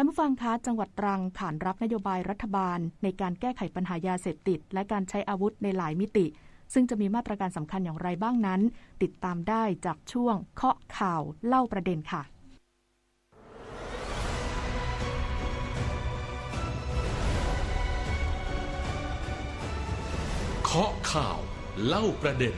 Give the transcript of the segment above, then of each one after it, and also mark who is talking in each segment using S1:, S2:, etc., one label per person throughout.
S1: ท่านผู้ฟังคะจังหวัดตรังขานรับนโยบายรัฐบาล ในการแก้ไขปัญหายาเสพติด และการใช้อาวุธในหลายมิติ ซึ่งจะมีมาตรการสำคัญอย่างไรบ้างนั้น ติดตามได้จากช่วงเคาะข่าวเล่าประเด็นค่ะ
S2: เคาะข่าวเล่าประเด็น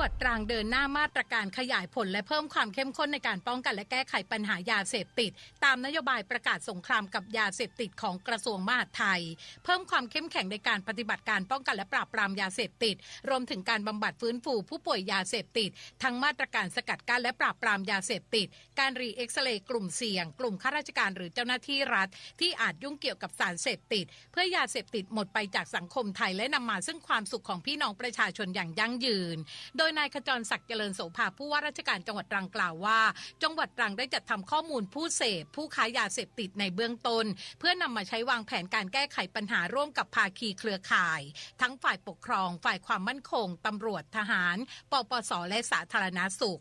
S3: วัดตรังเดินหน้ามาตรการขยายผลและเพิ่มความเข้มข้นในการป้องกันและแก้ไขปัญหายาเสพติด ตามนโยบายประกาศสงครามกับยาเสพติดของกระทรวงมหาดไทย เพิ่มความเข้มแข็งในการปฏิบัติการป้องกันและปราบปรามยาเสพติด รวมถึงการบำบัดฟื้นฟูผู้ป่วยยาเสพติด ทั้งมาตรการสกัดกั้นและปราบปรามยาเสพติด การรีเอ็กซเรย์กลุ่มเสี่ยง กลุ่มข้าราชการหรือเจ้าหน้าที่รัฐ ที่อาจยุ่งเกี่ยวกับสารเสพติด เพื่อยาเสพติดหมดไปจากสังคมไทยและนำมาซึ่งความสุขของพี่น้องประชาชนอย่างยั่งยืน โดยนายขจรศักดิ์เจริญโสภาผู้ว่าราชการจังหวัดตรังกล่าวว่า จังหวัดตรังได้จัดทำข้อมูลผู้เสพ ผู้ค้ายาเสพติดในเบื้องต้น เพื่อนำมาใช้วางแผนการแก้ไขปัญหาร่วมกับภาคีเครือข่าย ทั้งฝ่ายปกครอง ฝ่ายความมั่นคงตำรวจทหาร ปปสและสาธารณสุข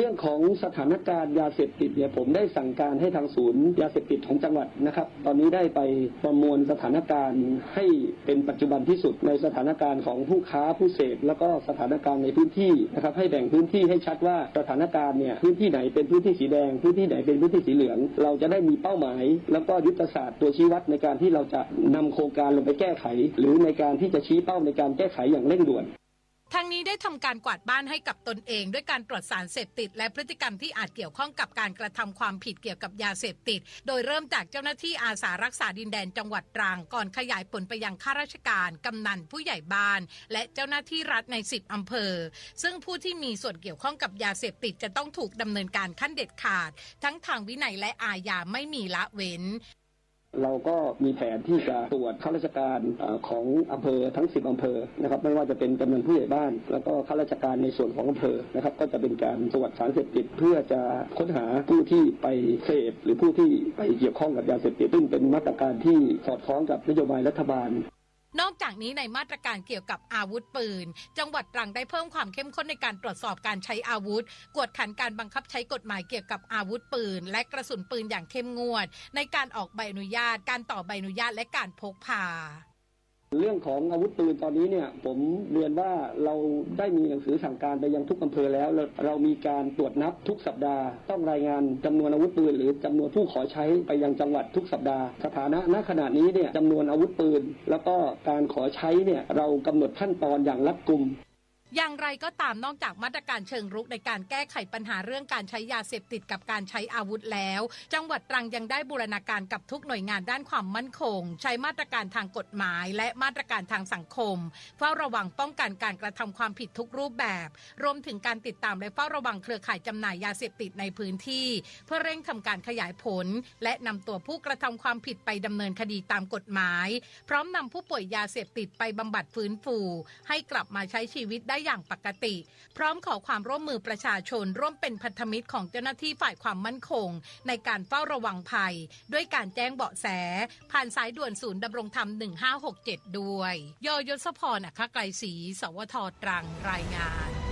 S4: เรื่องของสถานการณ์ยาเสพติดเนี่ยผมได้สั่งการให้ทางศูนย์ ยาเสพติดของจังหวัดนะครับ ตอนนี้ได้ไปประมวลสถานการณ์ให้เป็นปัจจุบันที่สุดในสถานการณ์ของผู้ค้าผู้เสพแล้วก็สถานการณ์ในพื้นที่นะครับให้แบ่งพื้นที่ให้ชัดว่าสถานการณ์เนี่ยพื้นที่ไหนเป็นพื้นที่สีแดง พื้นที่ไหนเป็นพื้นที่สีเหลือง เราจะได้มีเป้าหมาย แล้วก็ยุทธศาสตร์ตัวชี้วัดในการที่เราจะนำโครงการลงไปแก้ไข หรือในการที่จะชี้เป้าในการแก้ไขอย่างเร่งด่วน
S3: ทั้งนี้ได้ทำการกวาดบ้านให้กับตนเอง ด้วยการตรวจสารเสพติด และพฤติกรรมที่อาจเกี่ยวข้องกับการกระทำความผิดเกี่ยวกับยาเสพติด โดยเริ่มจากเจ้าหน้าที่อาสารักษาดินแดนจังหวัดตรังก่อนขยายผลไปยังข้าราชการ กำนันผู้ใหญ่บ้าน และเจ้าหน้าที่รัฐใน 10อำเภอ ซึ่งผู้ที่มีส่วนเกี่ยวข้องกับยาเสพติดจะต้องถูกดำเนินการขั้นเด็ดขาด ทั้งทางวินัยและอาญาไม่มีละเว้น
S4: เราก็มีแผนที่จะตรวจข้าราชการของอำเภอทั้ง 10 อำเภอนะครับไม่ว่าจะเป็นกำนันผู้ใหญ่บ้าน แล้วก็ข้าราชการในส่วนของอำเภอนะครับก็จะเป็นการตรวจสารเสพติดเพื่อจะค้นหาผู้ที่ไปเสพหรือผู้ที่ไปเกี่ยวข้องกับยาเสพติดซึ่งเป็นมาตรการที่สอดคล้องกับนโยบายรัฐบาล
S3: นอกจากนี้ในมาตรการเกี่ยวกับอาวุธปืน จังหวัดตรังได้เพิ่มความเข้มข้นในการตรวจสอบการใช้อาวุธ กวดขันการบังคับใช้กฎหมายเกี่ยวกับอาวุธปืน และกระสุนปืนอย่างเข้มงวด ในการออกใบอนุญาต การต่อใบอนุญาตและการพกพา
S4: เรื่องของอาวุธปืนตอนนี้เนี่ยผมเรียนว่าเราได้มีหนังสือสั่งการไปยังทุกอำเภอแล้ว เราเรามีการตรวจนับทุกสัปดาห์ ต้องรายงานจำนวนอาวุธปืน หรือจำนวนผู้ขอใช้ไปยังจังหวัดทุกสัปดาห์ สถานะณขณะนี้เนี่ยจำนวนอาวุธปืน แล้วก็การขอใช้เนี่ยเรากำหนดขั้นตอนอย่างรัดกุม
S3: อย่างไรก็ตามนอกจากมาตรการเชิงรุกในการแก้ไขปัญหาเรื่องการใช้ยาเสพติดกับการใช้อาวุธแล้ว จังหวัดตรังยังได้บูรณาการกับทุกหน่วยงานด้านความมั่นคง ใช้มาตรการทางกฎหมาย และมาตรการทางสังคมเฝ้าระวังป้องกันการกระทำความผิดทุกรูปแบบ รวมถึงการติดตามและเฝ้าระวังเครือข่ายจำหน่ายยาเสพติดในพื้นที่ เพื่อเร่งทำการขยายผล และนำตัวผู้กระทำความผิดไปดำเนินคดีตามกฎหมาย พร้อมนำผู้ป่วยยาเสพติดไปบำบัดฟื้นฟู ให้กลับมาใช้ชีวิตได้อย่างปกติ พร้อมขอความร่วมมือประชาชน ร่วมเป็นพันธมิตรของเจ้าหน้าที่ฝ่ายความมั่นคง ในการเฝ้าระวังภัย ด้วยการแจ้งเบาะแส ผ่านสายด่วนศูนย์ดำรงธรรม 1567 ด้วย ยยศพรอัคไกลศรีสวทตรังรายงาน